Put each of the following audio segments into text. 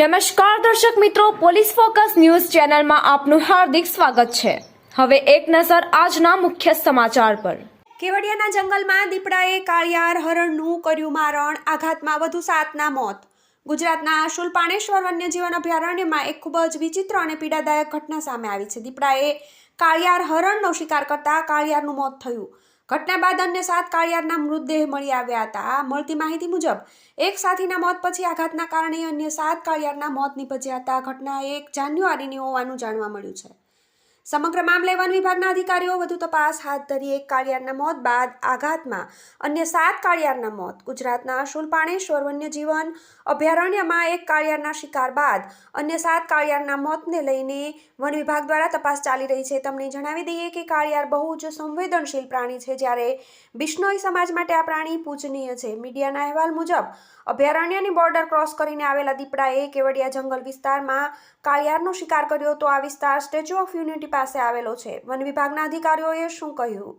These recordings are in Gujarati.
નમસ્કાર દર્શક મિત્રો, પોલીસ ફોકસ ન્યૂઝ ચેનલમાં આપનું હાર્દિક સ્વાગત છે. હવે એક નજર આજના મુખ્ય સમાચાર પર. કેવડિયાના જંગલમાં દીપડાએ કાળિયાર હરણનું કર્યું મારણ, આઘાતમાં વધુ સાતના મોત. ગુજરાતના શુલપાણેશ્વર વન્યજીવન અભયારણ્યમાં એક ખૂબ જ વિચિત્ર અને પીડાદાયક ઘટના સામે આવી છે. દીપડાએ કાળિયાર હરણનો શિકાર કરતા કાળિયારનું મોત થયું. ઘટના બાદ અન્ય સાત કાળિયારના મૃતદેહ મળી આવ્યા હતા. મળતી માહિતી મુજબ, એક સાથીના મોત પછી આઘાતના કારણે અન્ય સાત કાળિયારના મોત નીપજ્યા હતા. ઘટના એક જાન્યુઆરીની હોવાનું જાણવા મળ્યું છે. સમગ્ર મામલે વન વિભાગના અધિકારીઓ વધુ તપાસ હાથ ધરી એક કાળિયારના મોત બાદ આઘાતમાં અન્ય સાત કાળિયારના મોત, ગુજરાતના શુલપાણેશ્વર વન્યજીવન અભયારણ્યમાં એક કાળિયારના શિકાર બાદ અન્ય સાત કાળિયારના મોતને લઈને વન વિભાગ દ્વારા તપાસ ચાલી રહી છે. તમને જણાવી દઈએ કે કાળિયાર બહુ જ સંવેદનશીલ પ્રાણી છે. જ્યારે બિશ્નોઈ સમાજ માટે આ પ્રાણી પૂજનીય છે. મીડિયાના અહેવાલ મુજબ, અભયારણ્યની બોર્ડર ક્રોસ કરીને આવેલા દીપડાએ કેવડિયા જંગલ વિસ્તારમાં કાળિયારનો શિકાર કર્યો તો આ વિસ્તાર સ્ટેચ્યુ ઓફ યુનિટી પાસે આવેલો છે. વન વિભાગના અધિકારીઓએ શું કહ્યું?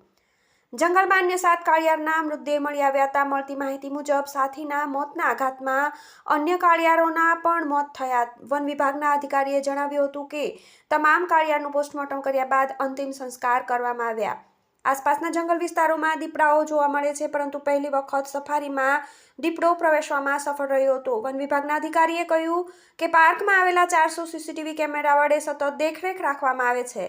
જંગલમાં અન્ય સાત કાળિયારના મૃતદેહ મળી આવ્યા હતા. મળતી માહિતી મુજબ, સાથીના મોતના આઘાતમાં અન્ય કાળિયારોના પણ મોત થયા. વન વિભાગના અધિકારીએ જણાવ્યું હતું કે, તમામ કાળિયારનું પોસ્ટમોર્ટમ કર્યા બાદ અંતિમ સંસ્કાર કરવામાં આવ્યા. આસપાસના જંગલ વિસ્તારોમાં દીપડાઓ જોવા મળે છે, પરંતુ પહેલી વખત સફારીમાં દીપડો પ્રવેશવામાં સફળ રહ્યો હતો. વન વિભાગના અધિકારીએ કહ્યું કે પાર્કમાં આવેલા ચારસો સીસીટીવી કેમેરા વડે સતત દેખરેખ રાખવામાં આવે છે.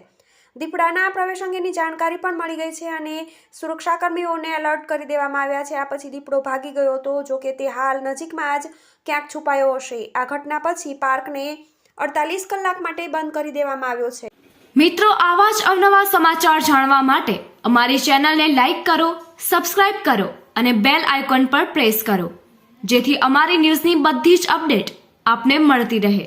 દીપડાના પ્રવેશ અંગેની જાણકારી પણ મળી ગઈ છે અને સુરક્ષાકર્મીઓને એલર્ટ કરી દેવામાં આવ્યા છે. આ પછી દીપડો ભાગી ગયો હતો, જો કે તે હાલ નજીકમાં જ ક્યાંક છુપાયો હશે. આ ઘટના પછી પાર્કને અડતાલીસ કલાક માટે બંધ કરી દેવામાં આવ્યો છે. મિત્રો, આવા જ અવનવા સમાચાર જાણવા માટે અમારી ચેનલને લાઈક કરો, સબસ્ક્રાઇબ કરો અને બેલ આઇકોન પર પ્રેસ કરો, જેથી અમારી ન્યૂઝની બધી જ અપડેટ આપને મળતી રહે.